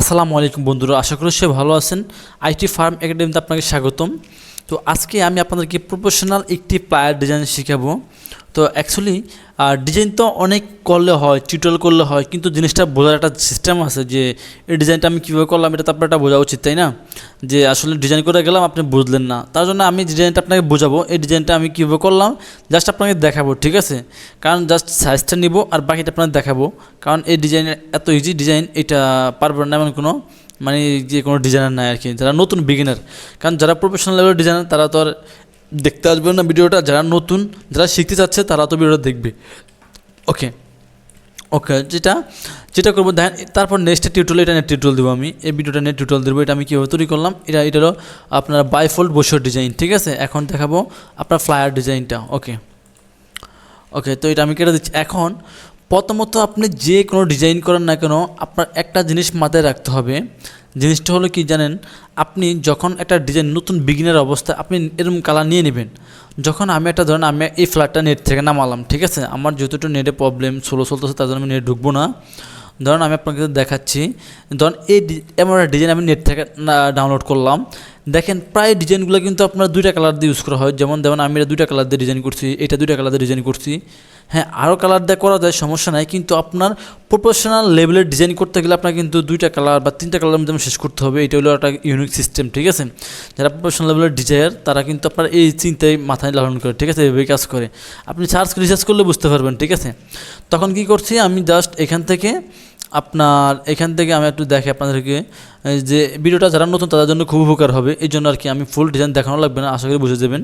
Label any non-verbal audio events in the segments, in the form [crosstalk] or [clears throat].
আসসালামু আলাইকুম বন্ধুরা আশা করি সে ভালো আছেন। আইটি ফার্ম একাডেমিতে আপনাকে স্বাগতম। তো আজকে আমি আপনাদেরকে প্রফেশনাল একটি প্লায়ার ডিজাইন শেখাবো। তো অ্যাকচুয়ালি ডিজাইন তো অনেক করলে হয় টিউটোরিয়াল করলে হয়, কিন্তু জিনিসটা বোঝার একটা সিস্টেম আছে যে, এই ডিজাইনটা আমি কীভাবে করলাম, এটা তো আপনার একটা বোঝা উচিত, তাই না? যে আসলে ডিজাইন করে গেলাম, আপনি বুঝলেন না। তার জন্য আমি ডিজাইনটা আপনাকে বোঝাবো, এই ডিজাইনটা আমি কীভাবে করলাম জাস্ট আপনাকে দেখাবো, ঠিক আছে? কারণ জাস্ট সাইজটা নিব আর বাকিটা আপনাকে দেখাবো। কারণ এই ডিজাইনের এত ইজি ডিজাইন এটা পারবেন না এমন কোনো মানে যে কোনো ডিজাইনার নাই আর কি, যারা নতুন বিগিনার কারণ যারা প্রফেশনাল লেভেলের ডিজাইনার তারা তো আর দেখতে আসবে না ভিডিওটা। যারা নতুন, যারা শিখতে চাচ্ছে, তারা তো ভিডিওটা দেখবে। ওকে। ওকে, যেটা যেটা করব, দেখেন, তারপর নেক্সট টিউটোরিয়াল এটা নেট টিউটোরিয়াল দেবো আমি। এই ভিডিওটা নেট টিউটোরিয়াল দেবো, এটা আমি কীভাবে তৈরি করলাম, এটা এটা আপনার বাইফোল্ড বসর ডিজাইন ঠিক আছে? এখন দেখাবো আপনার ফ্লায়ার ডিজাইনটা ওকে। ওকে, তো এটা আমি কেটে দিচ্ছি। এখন প্রথমত আপনি যে কোনো ডিজাইন করেন না কেন, আপনার একটা জিনিস মাথায় রাখতে হবে। জিনিসটা হলো কি জানেন, আপনি যখন একটা ডিজাইন নতুন বিগিনের অবস্থায় আপনি এরকম কালার নিয়ে নেবেন, যখন আমি একটা ধরেন আমি এই ফ্ল্যাটটা নেট থেকে নামালাম, ঠিক আছে? আমার যেহেতু নেটে প্রবলেম স্লো চলতেছে, তার জন্য আমি নেট ঢুকবো না। ধরুন আমি আপনাকে দেখাচ্ছি, ধরুন এই এমন একটা ডিজাইন আমি নেট থেকে ডাউনলোড করলাম। দেখেন প্রায় ডিজাইনগুলো কিন্তু আপনার দুইটা কালার দিয়ে ইউজ করা হয়। যেমন যেমন আমি এটা দুইটা কালার দিয়ে ডিজাইন করছি, এটা দুইটা কালার দিয়ে ডিজাইন করছি। হ্যাঁ আরও কালার দিয়ে করা যায়, সমস্যা নাই। কিন্তু আপনার প্রফেশনাল লেভেলের ডিজাইন করতে গেলে আপনার কিন্তু দুইটা কালার বা তিনটা কালার মধ্যে শেষ করতে হবে। এটা হলো একটা ইউনিক সিস্টেম ঠিক আছে? যারা প্রফেশনাল লেভেলের ডিজাইনার তারা কিন্তু আপনার এই চিন্তায় মাথায় লালন করে, ঠিক আছে? এভাবে কাজ করে। আপনি সার্চ রিসার্চ করলে বুঝতে পারবেন, ঠিক আছে? তখন কি করছি, আমি জাস্ট এখান থেকে আপনার এখান থেকে আমি একটু দেখি আপনাদেরকে যে ভিডিওটা যারা নতুন তাদের জন্য খুব উপকার হবে। এই জন্য আর কি আমি ফুল ডিজাইন দেখানো লাগবে না, আশা করি বুঝে যাবেন।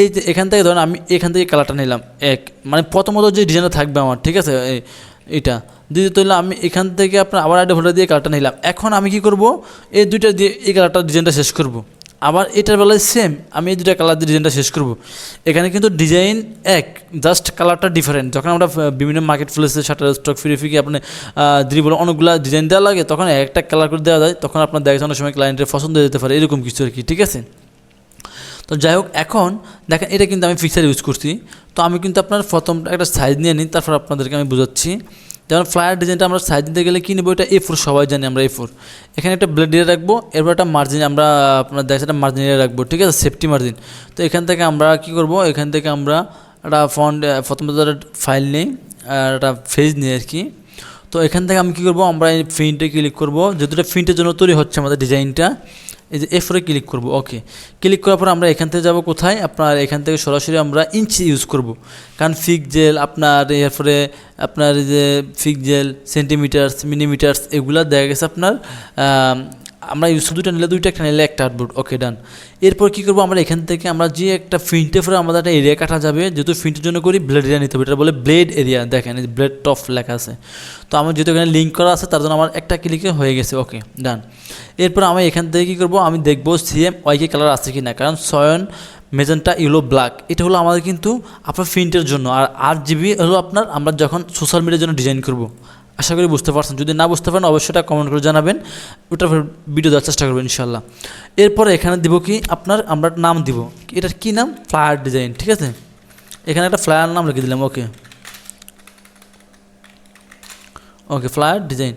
এই যে এখান থেকে ধরেন আমি এখান থেকে কালারটা নিলাম, এক। মানে প্রথমত যে ডিজাইনটা থাকবে আমার, ঠিক আছে? এটা দ্বিতীয়ত হলো আমি এখান থেকে আপনার আবার একটা ভোল্টা দিয়ে কালারটা নিলাম। এখন আমি কি করব? এই দুইটা দিয়ে এই কালারটা ডিজাইনটা শেষ করব। আবার এটার বেলায় সেম আমি এই দুটা কালার দিয়ে ডিজাইনটা শেষ করব। এখানে কিন্তু ডিজাইন এক জাস্ট কালারটা ডিফারেন্ট যখন আমরা বিভিন্ন মার্কেট প্লেসে শাটার স্টক ফিরে ফিরে আপনি বলে অনেকগুলো ডিজাইন দেওয়া লাগে, তখন একটা কালার করে দেওয়া যায়, তখন আপনার দেখা যায় অনেক সময় ক্লায়েন্টের পছন্দ হয়ে যেতে পারে, এরকম কিছু আর কি, ঠিক আছে? তো যাই হোক, এখন দেখেন, এটা কিন্তু আমি ফিক্সার ইউজ করছি। তো আমি কিন্তু আপনার প্রথম একটা সাইজ নিয়ে নিই, তারপর আপনাদেরকে আমি বোঝাচ্ছি। যেমন ফ্লায়ার ডিজাইনটা আমরা সাইজ দিতে গেলে কী নেব? এটা এ ফোর সবাই জানি আমরা এ ফোর এখানে একটা ব্লেড দিয়ে রাখব, এরপর একটা মার্জিন আমরা, আপনার দেখা একটা মার্জিন দিয়ে রাখব, ঠিক আছে? সেফটি মার্জিন তো এখান থেকে আমরা কি করব? এখান থেকে আমরা একটা ফন্ট প্রথমত ফাইল নিই, আর একটা ফেজ নিই আর কি। তো এখান থেকে আমি কী করব? আমরা এই প্রিন্টে ক্লিক করব। যেহেতু এটা জন্য তৈরি হচ্ছে আমাদের ডিজাইনটা এই যে এফরে ক্লিক করব ওকে ক্লিক করার পর আমরা এখান থেকে যাব কোথায়? আপনার এখান থেকে সরাসরি আমরা ইঞ্চ ইউজ করব। কারণ ফিক জেল আপনার এরপরে আপনার যে ফিক জেল সেন্টিমিটার্স মিলিমিটার্স এগুলা দেখা গেছে আপনার আমরা ইউজ দুইটা নিলে দুইটা, একটা নিলে একটা আউটপুট ওকে ডান এরপর কী করব আমরা? এখান থেকে আমরা যে একটা ফিন্টে ফরে আমাদের একটা এরিয়া কাটা যাবে, যেহেতু ফিন্টের জন্য করি ব্লেড এরিয়া নিতে হবে, এটা বলে ব্লেড এরিয়া দেখেন ব্লেড টপ লেখা আছে। তো আমার যেহেতু এখানে লিঙ্ক করা আছে, তার জন্য আমার একটা ক্লিকে হয়ে গেছে ওকে ডান এরপর আমি এখান থেকে কী করব? আমি দেখব সিএম ওয়াইকে কালার আছে কি না কারণ সয়ন মেজেন্টা ইউলো ব্ল্যাক এটা হলো আমাদের কিন্তু আপনার প্রিন্টের জন্য। আর আট জিবি হলো আপনার, আমরা যখন সোশ্যাল মিডিয়ার জন্য ডিজাইন করব আশা করি বুঝতে পারছেন। যদি না বুঝতে পারেন, অবশ্যই এটা কমেন্ট করে জানাবেন। ওটার ভিডিও দেওয়ার চেষ্টা করবেন ইনশাল্লাহ এরপরে এখানে দিব কি? আপনার আমরা নাম দিব। এটার কি নাম? ফ্লায়ার ডিজাইন ঠিক আছে? এখানে একটা ফ্লায়ার নাম লিখে দিলাম ওকে ওকে ফ্লায়ার ডিজাইন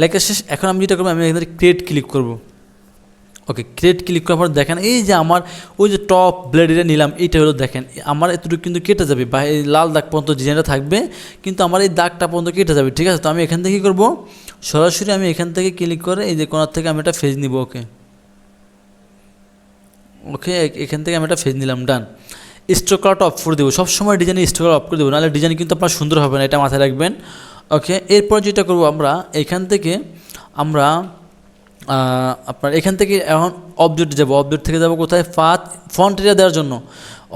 লেখা শেষ। এখন আমি যেটা করব, আমি এখানে ক্রিয়েট ক্লিক করব। ওকে ক্রিয়েট ক্লিক করার পর দেখেন, এই যে আমার ওই যে টপ ব্লেড এটা নিলাম, এইটা হলো দেখেন, আমার এতটুকু কিন্তু কেটে যাবে, বা এই লাল দাগ পর্যন্ত ডিজাইনটা থাকবে, কিন্তু আমার এই দাগটা পর্যন্ত কেটে যাবে, ঠিক আছে? তো আমি এখান থেকে কী করব? সরাসরি আমি এখান থেকে ক্লিক করে এই যে কোনার থেকে আমি এটা ফেজ নিব ওকে ওকে এখান থেকে আমি একটা ফেজ নিলাম ডান স্ট্রোক কালারটা অফ করে দেবো, সবসময় ডিজাইনে স্ট্রোক অফ করে দেবো, নাহলে ডিজাইন কিন্তু আপনার সুন্দর হবে না, এটা মাথায় রাখবেন। ওকে এরপর যেটা করব আমরা, এখান থেকে আমরা আপনার এখান থেকে এখন অবজেক্ট যাব। অবজেক্ট থেকে যাব কোথায়? পাত ফ্রন্ট এরিয়া দেওয়ার জন্য।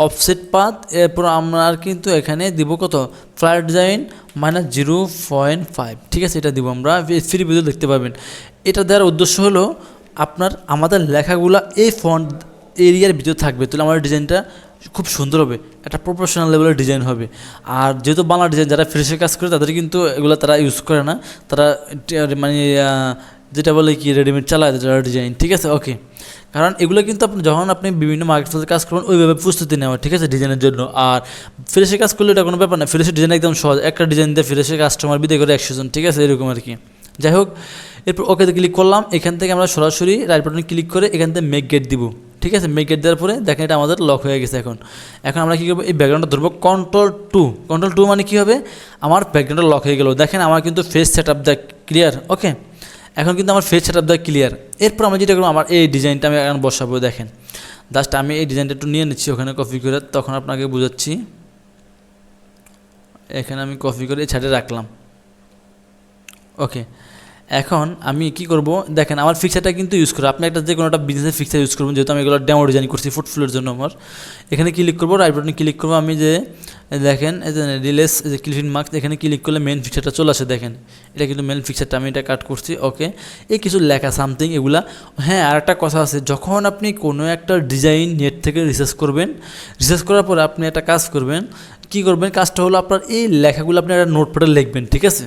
অফসেট পাত, এরপর আমরা কিন্তু এখানে দিব কত? Flight design minus zero point five ঠিক আছে, এটা দিব আমরা। ফ্রি ভিডিও দেখতে পাবেন। এটা দেওয়ার উদ্দেশ্য হলো আপনার, আমাদের লেখাগুলো এই ফন্ট এরিয়ার ভিতরে থাকবে। তাহলে আমাদের ডিজাইনটা খুব সুন্দর হবে। একটা প্রফেশনাল লেভেলের ডিজাইন হবে। আর যেহেতু বাংলা ডিজাইন, যারা ফ্রেশে কাজ করে, তাদের কিন্তু এগুলো তারা ইউজ করে না। তারা মানে যেটা বলে কি রেডিমেড চালায় যারা ডিজাইন ঠিক আছে? ওকে কারণ এগুলো কিন্তু আপনি, যখন আপনি বিভিন্ন মার্কেট কাজ করবেন, ওইভাবে প্রস্তুতি নেওয়া, ঠিক আছে ডিজাইনের জন্য। আর ফ্রেশে কাজ করলে এটা কোনো ব্যাপার না। ফ্রেশের ডিজাইন একদম সহজ। একটা ডিজাইন দিয়ে ফ্রেশে কাস্টমার বিদায় করে একশো জন, ঠিক আছে? এরকম আর কি যাই হোক, এরপর ওকেতে ক্লিক করলাম। এখান থেকে আমরা সরাসরি রাইট বাটনে ক্লিক করে এখান থেকে মেক গেট দিব। ঠিক আছে? মেক গেট দেওয়ার পরে দেখেন এটা আমাদের লক হয়ে গেছে এখন। এখন আমরা কী করব? এই ব্যাকগ্রাউন্ডটা ধরবো। কন্ট্রোল টু কন্ট্রোল টু মানে কী হবে? আমার ব্যাকগ্রাউন্ডটা লক হয়ে গেল। দেখেন আমার কিন্তু face set up the clear okay এখন কিন্তু আমার face set up the clear এরপর আমি যেটা করব, আমার এই ডিজাইনটা আমি এখন বসাবো, দেখেন। জাস্ট আমি এই ডিজাইনটা একটু নিয়ে নিচ্ছি ওখানে কপি করে, তখন আপনাকে বোঝাচ্ছি। এখানে আমি কপি করে এই ছাড়ে রাখলাম। ওকে এখন আমি কি করব, দেখেন আমার ফিক্সারটা কিন্তু ইউজ করব আপনি একটা যে কোনো একটা বিজনেসের ফিক্সার ইউজ করবেন, যেহেতু আমি এগুলো ডেমো ডিজাইন করছি ফুটফুলের জন্য আমার। এখানে ক্লিক করব রাইট বাটনে ক্লিক করব, আমি যে দেখেন, এই যে রিলেস যে ক্লিফিন মার্কস এখানে ক্লিক করলে মেন ফিকচারটা চলে আসে, দেখেন। এটা কিন্তু মেন ফিকচারটা আমি এটা কাট করছি ওকে এই কিছু লেখা সামথিং এগুলা। হ্যাঁ আর একটা কথা আছে, যখন আপনি কোনো একটা ডিজাইন নেট থেকে রিসার্চ করবেন রিসার্চ করার পর আপনি একটা কাজ করবেন কি করবেন? কাজটা হলো আপনার এই লেখাগুলো আপনি একটা নোটপ্যাডে লিখবেন, ঠিক আছে?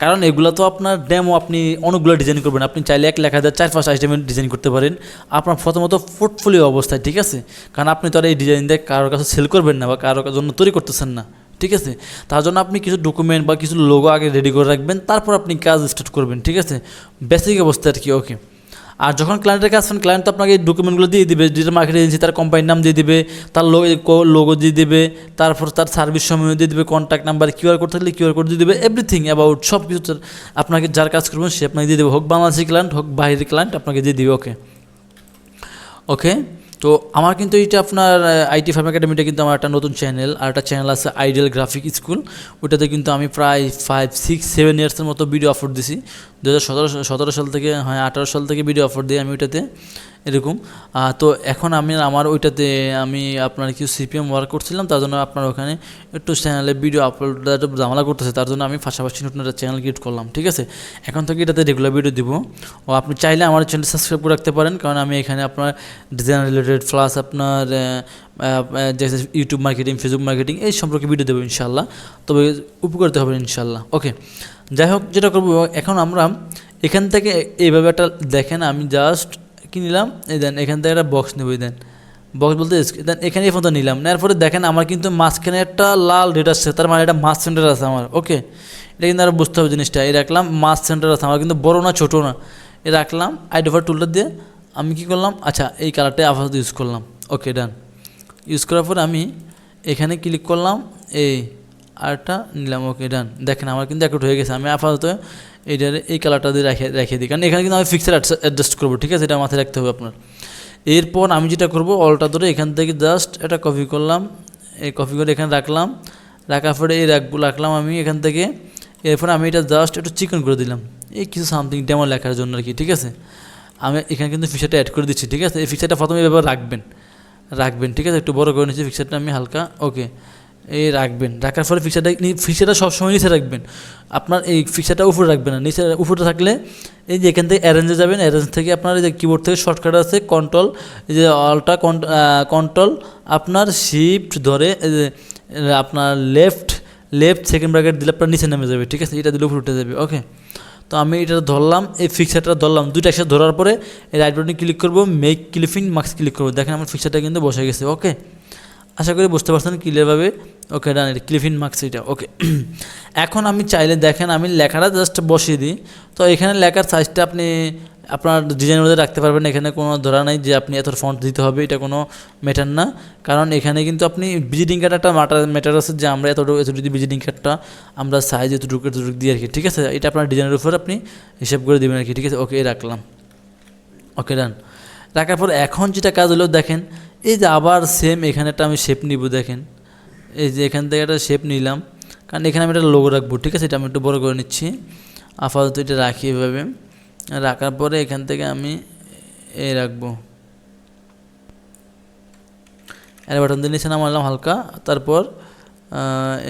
কারণ এগুলো তো আপনার ডেমো আপনি অনেকগুলো ডিজাইন করবেন। আপনি চাইলে এক লেখা চার পাঁচ আইটেমের ডিজাইন করতে পারেন। আপনার প্রথমত পোর্টফোলিও অবস্থায়, ঠিক আছে? কারণ আপনি তো আর এই ডিজাইন দিয়ে কারোর কাছে সেল করবেন না বা কারোর জন্য তৈরি করতেছেন না, ঠিক আছে? তার জন্য আপনি কিছু ডকুমেন্ট বা কিছু লোগো আগে রেডি করে রাখবেন, তারপর আপনি কাজ স্টার্ট করবেন, ঠিক আছে? বেসিক অবস্থা আর কি ওকে আর যখন ক্লায়েন্টের কাছে আসবেন ক্লায়েন্ট তো আপনাকে ডকুমেন্টগুলো দিয়ে দিবে ডিজিটাল মার্কেটিং এজেন্সি তার কোম্পানির নাম দিয়ে দিবে, তার লোগো দিয়ে দিবে, তারপর তার সার্ভিস সময় দিয়ে দিবে কন্ট্যাক্ট নাম্বার কিউআর কোড থাকলে কিউআর কোড দিয়ে দিবে এভরিথিং অ্যাবাউট সব কিছু আপনাকে যার কাজ করবেন সে আপনাকে দিয়ে দেবে। হোক বাংলাদেশি ক্লায়েন্ট হোক বাইরের ক্লায়েন্ট আপনাকে দিয়ে দিবে ওকে ওকে তো আমার কিন্তু এইটা আপনার আইটি ফার্ম একাডেমিটা কিন্তু আমার একটা নতুন চ্যানেল আর একটা চ্যানেল আছে আইডিয়াল গ্রাফিক স্কুল ওটাতে কিন্তু আমি প্রায় ফাইভ সিক্স সেভেন ইয়ার্সের মতো ভিডিও আপলোড দিছি। দু হাজার সতেরো সতেরো সাল থেকে হ্যাঁ আঠারো সাল থেকে ভিডিও আপলোড দিই আমি ওইটাতে এরকম। তো এখন আমি আমার ওইটাতে আমি আপনার কিছু সিপিএম ওয়ার্ক করছিলাম, তার জন্য আপনার ওখানে একটু চ্যানেলে ভিডিও আপলোড ঝামেলা করতেছে, তার জন্য আমি পাশাপাশি নতুন একটা চ্যানেল ক্রিয়েট করলাম, ঠিক আছে? এখন থেকে এটাতে রেগুলার ভিডিও দিব। ও, আপনি চাইলে আমার চ্যানেল সাবস্ক্রাইব করে রাখতে পারেন, কারণ আমি এখানে আপনার ডিজাইন রিলেটেড প্লাস আপনার যে ইউটিউব মার্কেটিং ফেসবুক মার্কেটিং এই সম্পর্কে ভিডিও দেবো ইনশাল্লাহ তবে উপকৃত হবে ইনশাল্লাহ ওকে, যাই হোক, যেটা করব, এখন আমরা এখান থেকে এইভাবে একটা দেখেন, আমি জাস্ট কি নিলাম? এই দেন, এখান থেকে একটা বক্স নেব দেন। বক্স বলতে দেন, এখানে এই ফোনটা নিলাম। নেওয়ার পরে দেখেন, আমার কিন্তু মাঝখানে একটা লাল রেড আসছে তার মানে এটা মাছ সেন্টার আছে আমার ওকে এটা কিন্তু আরও বুঝতে হবে জিনিসটা। এই রাখলাম মাছ সেন্টার আছে, আমার কিন্তু বড় না, ছোটো না। এ রাখলাম আইডোভার টুলটা দিয়ে আমি কি করলাম? আচ্ছা এই কালারটাই আপাতত ইউজ করলাম। ওকে ডান ইউজ করার পর আমি এখানে ক্লিক করলাম, এই আরটা নিলাম ওকে ডান দেখেন, আমার কিন্তু অ্যাকুট হয়ে গেছে। আমি আপাতত এইটার এই কালারটা দিয়ে রেখে রেখে দিই। কারণ এখানে কিন্তু আমি ফিক্সার অ্যাডজাস্ট করব, ঠিক আছে? এটা মাথায় রাখতে হবে আপনার। এরপর আমি যেটা করব অলটা ধরে এখান থেকে জাস্ট এটা কপি করলাম। এই কপি করে এখানে রাখলাম। রাখার পরে এই রাখব রাখলাম আমি এখান থেকে। এরপর আমি এটা জাস্ট একটু চিকন করে দিলাম। এই কিছু সামথিং ডেমো লেখার জন্য আর কি, ঠিক আছে? আমি এখানে কিন্তু ফিচারটা অ্যাড করে দিচ্ছি, ঠিক আছে? এই ফিচারটা প্রথমে এভাবে রাখবেন। রাখবেন, ঠিক আছে? একটু বড় করে নিচ্ছি ফিক্সারটা আমি হালকা ওকে এই রাখবেন, রাখার পরে ফিক্সারটা ফিক্সারটা সবসময় নিচে রাখবেন। আপনার এই ফিক্সারটা উপরে রাখবেন না, নিচে উপরে থাকলে এই যে এখান থেকে অ্যারেঞ্জে যাবেন অ্যারেঞ্জ থেকে আপনার এই যে কিবোর্ড থেকে শর্টকাট আছে কন্ট্রোল এই যে অলটা কন্ট্রোল আপনার শিফট ধরে আপনার লেফট লেফট সেকেন্ড ব্র্যাকেট দিলে আপনার নিচে নেমে যাবে, ঠিক আছে? এটা দিলে উপরে উঠে যাবে ওকে তো আমি এটা ধরলাম, এই ফিক্সারটা ধরলাম, দুইটা একসাথে ধরার পরে এই রাইট বাটনে ক্লিক করব মেক ক্লিফিং মার্কস ক্লিক করব। দেখেন আমার ফিক্সারটা কিন্তু বসে গেছে ওকে আশা করি বুঝতে পারছেন ক্লিয়ারভাবে। ওকে ডান এটা ক্লিফিন মার্কস এটা। ওকে। [clears throat] এখন আমি চাইলে দেখেন আমি লেখাটা জাস্ট বসিয়ে দিই। তো এখানে লেখার সাইজটা আপনি, আপনার ডিজাইনের মধ্যে রাখতে পারবেন। এখানে কোনো ধরা নাই যে আপনি এত ফন্ট দিতে হবে, এটা কোনো ম্যাটার না। কারণ এখানে কিন্তু আপনি ভিজিটিং কার্ড একটা ম্যাটার ম্যাটার আছে যে আমরা এতটুকু এতটুকু ভিজিটিং কার্ডটা আমরা সাইজ এতটুকু এতটুকু দিই আর কি। ঠিক আছে? এটা আপনার ডিজাইনের উপর আপনি হিসাব করে দেবেন আর কি। ঠিক আছে? ওকে, রাখলাম। ওকে ডান রাখার পর এখন যেটা কাজ হলো, দেখেন এই যে আবার সেম এখানে একটা আমি শেপ নিব, দেখেন। এই যে এখান থেকে একটা শেপ নিলাম। কারণ এখানে আমি একটা লোগো রাখব, ঠিক আছে? এটা আমি একটু বড় করে নিচ্ছি। আপাতত এটা রাখি এভাবে। রাখার পরে এখান থেকে আমি এই রাখব। এর বাটন দিয়ে নিচে নামালাম হালকা। তারপর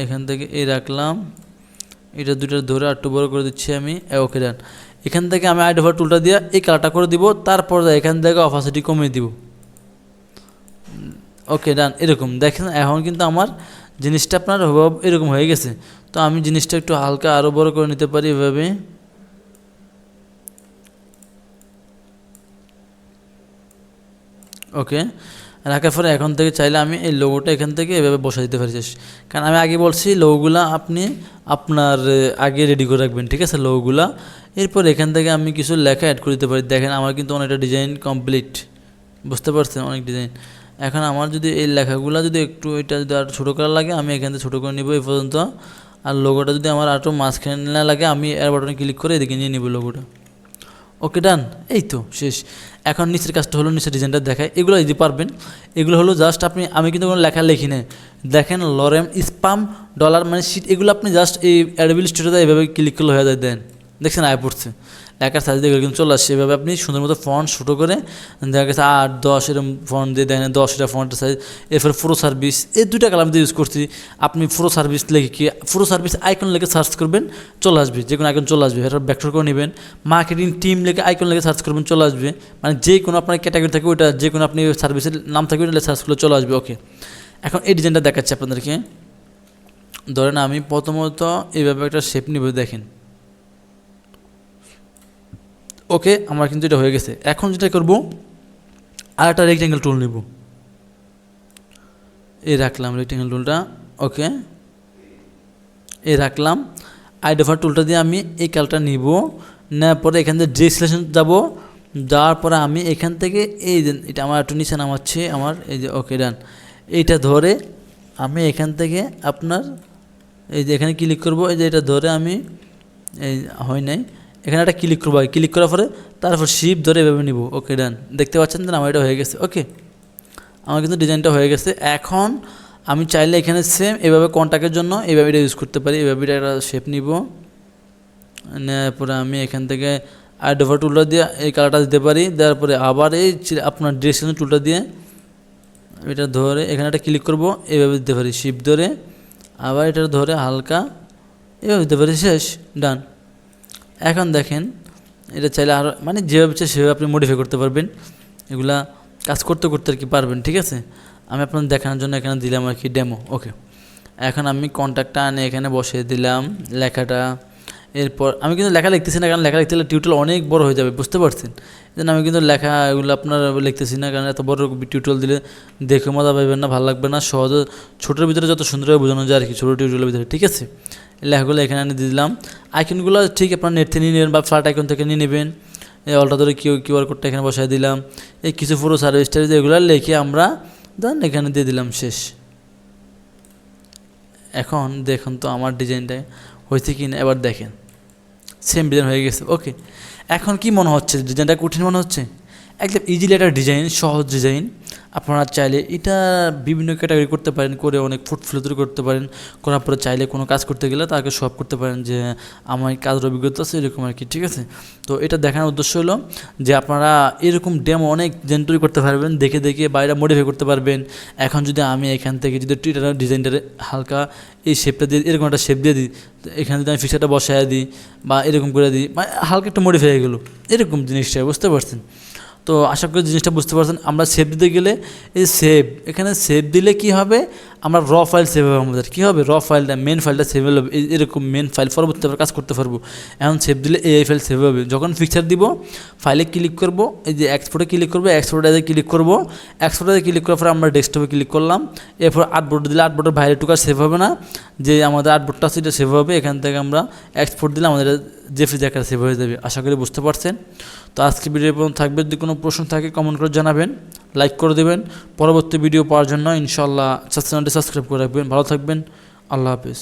এখান থেকে এই রাখলাম। এটা দুটো ধরে একটু বড় করে দিচ্ছি আমি। ওকে ডান এখান থেকে আমি আইডোভার টুলটা দিয়ে এই কালারটা করে দিব। তারপর এখান থেকে অফাসিটি কমিয়ে দিব। ওকে, ডান, এরকম। দেখেন, এখন কিন্তু আমার জিনিসটা আপনার এরকম হয়ে গেছে। তো আমি জিনিসটা একটু হালকা আরও বড় করে নিতে পারি এভাবে। ওকে, রাখার পরে এখন থেকে চাইলে আমি এই লোগোটা এখান থেকে এভাবে বসাই দিতে পারি। কারণ আমি আগে বলছি লোগোগুলো আপনি আপনার আগে রেডি করে রাখবেন, ঠিক আছে? লোগোগুলো এরপর এখান থেকে আমি কিছু লেখা অ্যাড করে দিতে পারি। দেখেন, আমার কিন্তু অনেকটা ডিজাইন কমপ্লিট বুঝতে পারছেন? অনেক ডিজাইন এখন আমার যদি এই লেখাগুলো যদি একটু এটা যদি আর ছোটো করা লাগে, আমি এখান থেকে ছোটো করে নিব এই পর্যন্ত। আর লোগোটা যদি আমার আরও মাঝখানে না লাগে, আমি এর বাটনে ক্লিক করে এদিকে নিয়ে নিব লোগোটা ওকে ডান এই তো, শেষ। এখন নিচের কাজটা হলো নিচের ডিজাইনটা দেখায় এগুলো দিতে পারবেন, এগুলো হলো জাস্ট আপনি, আমি কিন্তু কোনো লেখা লিখি না দেখেন লরেম স্পাম ডলার মানে শিট এগুলো আপনি জাস্ট এই অ্যাডেবিল স্টুডিওতে এইভাবে ক্লিক করলে হয়ে যায়, দেন। দেখছেন, আয় পড়ছে। লেখার সাইজ দেখে কিন্তু চলে আসছে। এভাবে আপনি সুন্দর মতো ফন্ট ছোটো করে দেখা গেছে আট, দশ এরকম ফন্ট দিয়ে দেখেন দশ এটা ফন্টের সাইজ এরপর পুরো সার্ভিস এই দুইটা কালাম দিয়ে ইউজ করছি। আপনি পুরো সার্ভিস লিখে কি পুরো সার্ভিস আইকন লিখে সার্চ করবেন, চলে আসবে। যে কোনো আইকন চলে আসবে। এরপর ব্যাকটর করে নেবেন। মার্কেটিং টিম লিখে আইকন লিখে সার্চ করবেন, চলে আসবে। মানে যে কোনো আপনার ক্যাটাগরি থাকে ওইটা, যে কোনো আপনি সার্ভিসের নাম থাকবে ওটা সার্চ করলে চলে আসবে। ওকে এখন এই ডিজাইনটা দেখাচ্ছি আপনাদেরকে। ধরেন আমি প্রথমত এইভাবে একটা শেপ নিব, দেখেন। ওকে, আমার কিন্তু এটা হয়ে গেছে। এখন যেটা করব, আর একটা রেক্টেঙ্গেল টুল নিব। এই রাখলাম রেক্টেঙ্গেল টুলটা ওকে। এই রাখলাম। আইডোফার টুলটা দিয়ে আমি এই কালটা নিব। নেওয়ার পরে এখান থেকে ড্রেস যাব, যাওয়ার পরে আমি এখান থেকে এই এটা আমার একটু নিচে নামাচ্ছে, আমার এই যে, ওকে ডান এইটা ধরে আমি এখান থেকে আপনার, এই যে এখানে ক্লিক করব, এই যে এটা ধরে আমি, এই হয় নাই। এখানে একটা ক্লিক করব ক্লিক করার পরে তারপর শিপ ধরে এভাবে নিব। ওকে ডান দেখতে পাচ্ছেন আমার এটা হয়ে গেছে। ওকে আমার কিন্তু ডিজাইনটা হয়ে গেছে। এখন আমি চাইলে এখানে সেম এভাবে কন্ট্যাক্টের জন্য এইভাবে এটা ইউজ করতে পারি। এভাবে এটা একটা শেপ নিব। নেওয়ার পরে আমি এখান থেকে আইডোভার টুলটা দিয়ে এই কালারটা দিতে পারি। দেওয়ার পরে আবার এই আপনার ডিরেকশন টুলটা দিয়ে এটা ধরে এখানে একটা ক্লিক করব। এইভাবে দিতে পারি। শিপ ধরে আবার এটা ধরে হালকা এভাবে দিতে পারি। শেষ। ডান এখন দেখেন, এটা চাইলে আরও মানে যেভাবে চাই সেভাবে আপনি মডিফাই করতে পারবেন। এগুলা কাজ করতে করতে আর কি পারবেন, ঠিক আছে? আমি আপনাদের দেখানোর জন্য এখানে দিলাম আর কি ডেমো ওকে এখন আমি কন্ট্যাক্টটা আনে, এখানে বসিয়ে দিলাম লেখাটা। এরপর, আমি কিন্তু লেখা লিখতেছি না, কারণ লেখা লিখতে গেলে টিউটোরিয়াল অনেক বড় হয়ে যাবে, বুঝতে পারছেন? জন্য আমি কিন্তু লেখা এগুলো আপনার লিখতেছি না, কারণ এত বড় টিউটোরিয়াল দিলে দেখে মজা পাবেন না, ভালো লাগবে না। সহজে ছোটোর ভিতরে যত সুন্দরভাবে বোঝানো যায় আর কি, ছোটো টিউটোরিয়ালের ভিতরে, ঠিক আছে? লেখাগুলো এখানে এনে দিয়ে দিলাম। আইকনগুলো ঠিক আপনার নেট থেকে নিয়ে নেবেন বা ফ্ল্যাট আইকন থেকে নিয়ে নেবেন। এই অলটা ধরে কিউ কিউআর কোডটা এখানে বসাই দিলাম। এই কিছু পুরো সার্ভিস টার্ভিস এগুলো লিখে আমরা দেন এখানে দিয়ে দিলাম শেষ। এখন দেখুন তো আমার ডিজাইনটা হয়েছে কি না এবার দেখেন। সেম ডিজাইন হয়ে গেছে ওকে এখন কি মনে হচ্ছে? ডিজাইনটা কঠিন মনে হচ্ছে? একদম ইজিলি একটা ডিজাইন সহজ ডিজাইন আপনারা চাইলে এটা বিভিন্ন ক্যাটাগরি করতে পারেন, করে অনেক ফুটফুলো তৈরি করতে পারেন। করার পরে চাইলে কোনো কাজ করতে গেলে তাকে সব করতে পারেন যে, আমার কাজের অভিজ্ঞতা আছে এরকম আর কি, ঠিক আছে? তো এটা দেখানোর উদ্দেশ্য হলো যে আপনারা এরকম ডেমো অনেক ডিজাইন তৈরি করতে পারবেন, দেখে দেখে বাইরে মডিফাই করতে পারবেন। এখন যদি আমি এখান থেকে যদি টুইটার ডিজাইনটারে হালকা এই শেপটা দিয়ে, এরকম একটা শেপ দিয়ে দিই এখানে যদি আমি ফিচারটা বসায় দিই বা এরকম করে দিই মানে হালকা একটা মডিফাই হয়ে গেলো, এরকম জিনিসটা বুঝতে পারছেন? তো আশা করি জিনিসটা বুঝতে পারছেন। আমরা সেভ দিতে গেলে এই সেভ এখানে সেভ দিলে কি হবে? আমরা র ফাইল সেভ হবে আমাদের। কী হবে? র ফাইলটা মেন ফাইলটা সেভ হবে। এরকম মেন ফাইল পরবর্তী কাজ করতে পারব। এখন সেভ দিলে এই ফাইল সেভ হবে। যখন পিকচার দিব ফাইলে ক্লিক করব, এই যে এক্সপোর্টে ক্লিক করব এক্সপোর্টে ক্লিক করব। এক্সপোর্টে ক্লিক করার পরে আমরা ডেস্কটপে ক্লিক করলাম। এরপর আর্টবোর্ড দিলে আর্টবোর্ডের বাইরে টুকা সেভ হবে না। যে আমাদের আর্টবোর্ডটা আছে সেভ হবে। এখান থেকে আমরা এক্সপোর্ট দিলে আমাদের জেফি দেখা সেভ হয়ে যাবে। আশা করি বুঝতে পারছেন। তো আজকে ভিডিও পর্যন্ত থাকবে। যদি কোনো প্রশ্ন থাকে কমেন্ট করে জানাবেন লাইক করে দেবেন। পরবর্তী ভিডিও পাওয়ার জন্য ইনশাল্লাহ চ্যানেলটি সাবস্ক্রাইব করে রাখবেন। ভালো থাকবেন। আল্লাহ হাফিজ।